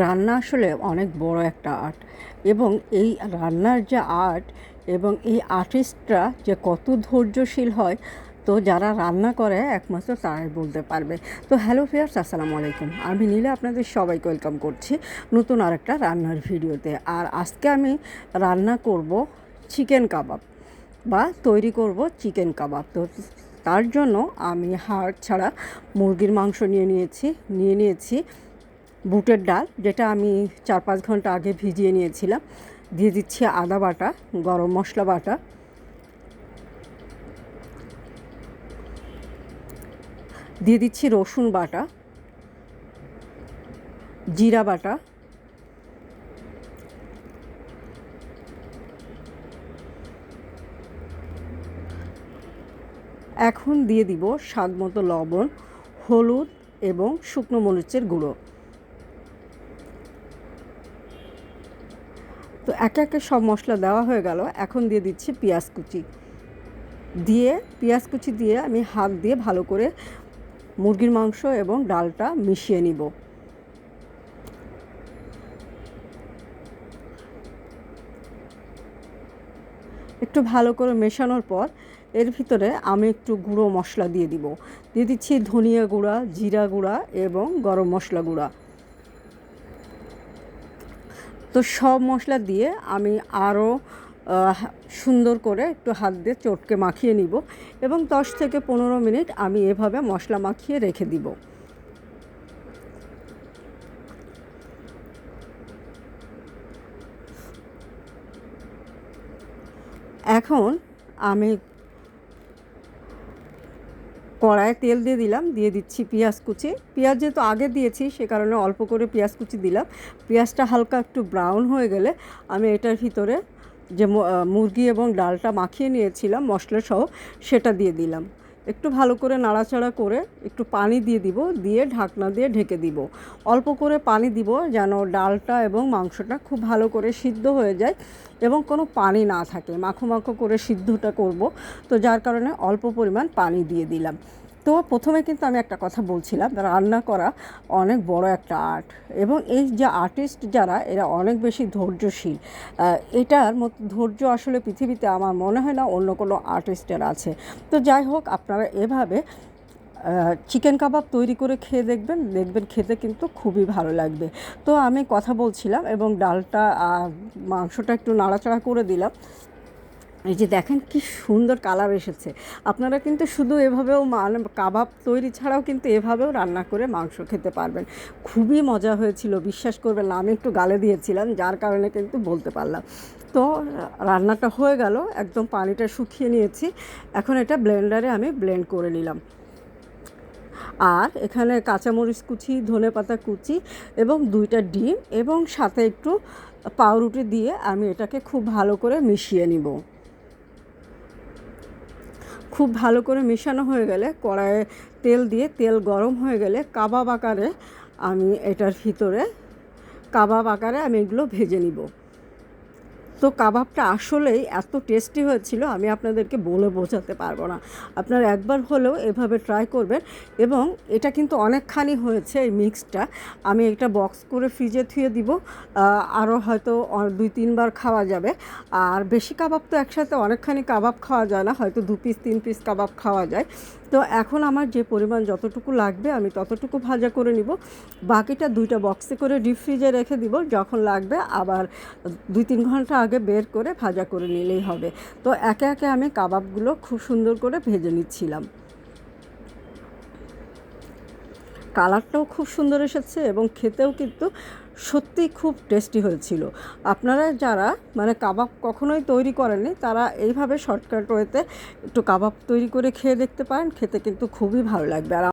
রান্না আসলে অনেক বড় একটা আর্ট। এবং এই রান্নার যে আর্ট এবং এই আর্টিস্টরা যে কত ধৈর্যশীল হয়, তো যারা রান্না করে একমাত্র তারাই বলতে পারবে। তো হ্যালো ফিয়ার্স আসসালামু আলাইকুম। আমি নীলা আপনাদের সবাইকে ওয়েলকাম করছি নতুন আরেকটা রান্নার ভিডিওতে। আর আজকে আমি রান্না করব চিকেন কাবাব বা তৈরি করব চিকেন কাবাব। তো তার জন্য আমি হাড় ছাড়া মুরগির মাংস নিয়ে নিয়েছি নিয়ে নিয়েছি। বুটের ডাল, যেটা আমি চার পাঁচ ঘণ্টা আগে ভিজিয়ে নিয়েছিলাম। দিয়ে দিচ্ছি আদা বাটা, গরম মশলা বাটা। দিয়ে দিচ্ছি রসুন বাটা, জিরা বাটা। এখন দিয়ে দিব স্বাদ মতো লবণ, হলুদ এবং শুকনো মরিচের গুঁড়ো। তো একে একে সব মশলা দেওয়া হয়ে গেল। এখন দিয়ে দিচ্ছি পেঁয়াজ কুচি। দিয়ে, পেঁয়াজ কুচি দিয়ে আমি হাত দিয়ে ভালো করে মুরগির মাংস এবং ডালটা মিশিয়ে নিব। একটু ভালো করে মেশানোর পর এর ভিতরে আমি একটু গুঁড়ো মশলা দিয়ে দিব। দিয়ে দিচ্ছি ধনিয়া গুঁড়া, জিরা গুঁড়া এবং গরম মশলা গুঁড়া। তো সব মশলা দিয়ে আমি আরও সুন্দর করে একটু হাত দিয়ে চটকে মাখিয়ে নিব এবং দশ থেকে পনেরো মিনিট আমি এভাবে মশলা মাখিয়ে রেখে দিব। এখন আমি কড়ায় তেল দিয়ে দিলাম, দিয়ে দিচ্ছি পেঁয়াজ কুচি। পেঁয়াজ যেহেতু আগে দিয়েছি, সে কারণে অল্প করে পেঁয়াজ কুচি দিলাম। পেঁয়াজটা হালকা একটু ব্রাউন হয়ে গেলে আমি এটার ভিতরে যে মুরগি এবং ডালটা মাখিয়ে নিয়েছিলাম মশলা সহ সেটা দিয়ে দিলাম। একটু ভালো করে নাড়াচাড়া করে একটু পানি দিয়ে দিব, দিয়ে ঢাকনা দিয়ে ঢেকে দিব। অল্প করে পানি দিব যেন ডালটা এবং মাংসটা খুব ভালো করে সিদ্ধ হয়ে যায় এবং কোনো পানি না থাকে। মাখো মাখো করে সিদ্ধটা করব। তো যার কারণে অল্প পরিমাণ পানি দিয়ে দিলাম। তো প্রথমে কিন্তু আমি একটা কথা বলছিলাম রান্না করা অনেক বড় একটা আর্ট এবং এই যে আর্টিস্ট যারা, এরা অনেক বেশি ধৈর্যশীল। এটার মতো, ধৈর্য আসলে পৃথিবীতে আমার মনে হয় না অন্য কোনো আর্টিস্টের আছে। তো যাই হোক, আপনারা এভাবে চিকেন কাবাব তৈরি করে খেয়ে দেখবেন দেখবেন খেতে কিন্তু খুবই ভালো লাগবে। তো আমি কথা বলছিলাম এবং ডালটা মাংসটা একটু নাড়াচাড়া করে দিলাম। এই যে দেখেন কি সুন্দর কালার এসেছে। আপনারা কিন্তু শুধু এভাবেও মানে কাবাব তৈরি ছাড়াও কিন্তু এভাবেও রান্না করে মাংস খেতে পারবেন। খুবই মজা হয়েছিল, বিশ্বাস করবেন না, আমি একটু গালে দিয়েছিলাম, যার কারণে কিন্তু বলতে পারলাম। তো রান্নাটা হয়ে গেল, একদম পানিটা শুকিয়ে নিয়েছি, এখন এটা ব্লেন্ডারে আমি ব্লেন্ড করে নিলাম। আর এখানে কাঁচামরিচ কুচি, ধনে পাতা কুচি এবং দুইটা ডিম এবং সাথে একটু পাউরুটি দিয়ে আমি এটাকে খুব ভালো করে মিশিয়ে নিব। খুব ভালো করে মেশানো হয়ে গেলে, কড়াইয়ে তেল দিয়ে তেল গরম হয়ে গেলে কাবাব আকারে আমি এটার ভিতরে, কাবাব আকারে আমি এগুলো ভেজে নিব। তো কাবাবটা আসলেই এত টেস্টি হয়েছিল, আমি আপনাদেরকে বলে বোঝাতে পারব না। আপনারা একবার হলেও এভাবে ট্রাই করবেন এবং এটা কিন্তু অনেকখানি হয়েছে এই মিক্সটা আমি এটা বক্স করে ফ্রিজে থুয়ে দিব আরও হয়তো দুই, তিনবার খাওয়া যাবে। আর বেশি কাবাব তো একসাথে অনেকখানি কাবাব খাওয়া যায় না, হয়তো দু পিস তিন পিস কাবাব খাওয়া যায়। তো এখন আমার যে পরিমাণ যতটুকু লাগবে আমি ততটুকু ভাজা করে নিব। বাকিটা দুইটা বক্সে করে ডিপ ফ্রিজে রেখে দিব, যখন লাগবে আবার দুই, তিন ঘণ্টা আগে বের করে ভাজা করে নিলেই হবে। তো একে একে আমি কাবাবগুলো খুব সুন্দর করে ভেজে নিচ্ছিলাম। কালারটাও খুব সুন্দর এসেছে এবং খেতেও কিন্তু সত্যিই খুব টেস্টি হয়েছিল। আপনারা যারা মানে কাবাব কখনোই তৈরি করেননি, তারা এইভাবে শর্টকাট ওয়েতে একটু কাবাব তৈরি করে খেয়ে দেখতে পারেন, খেতে কিন্তু খুবই ভালো লাগবে। আর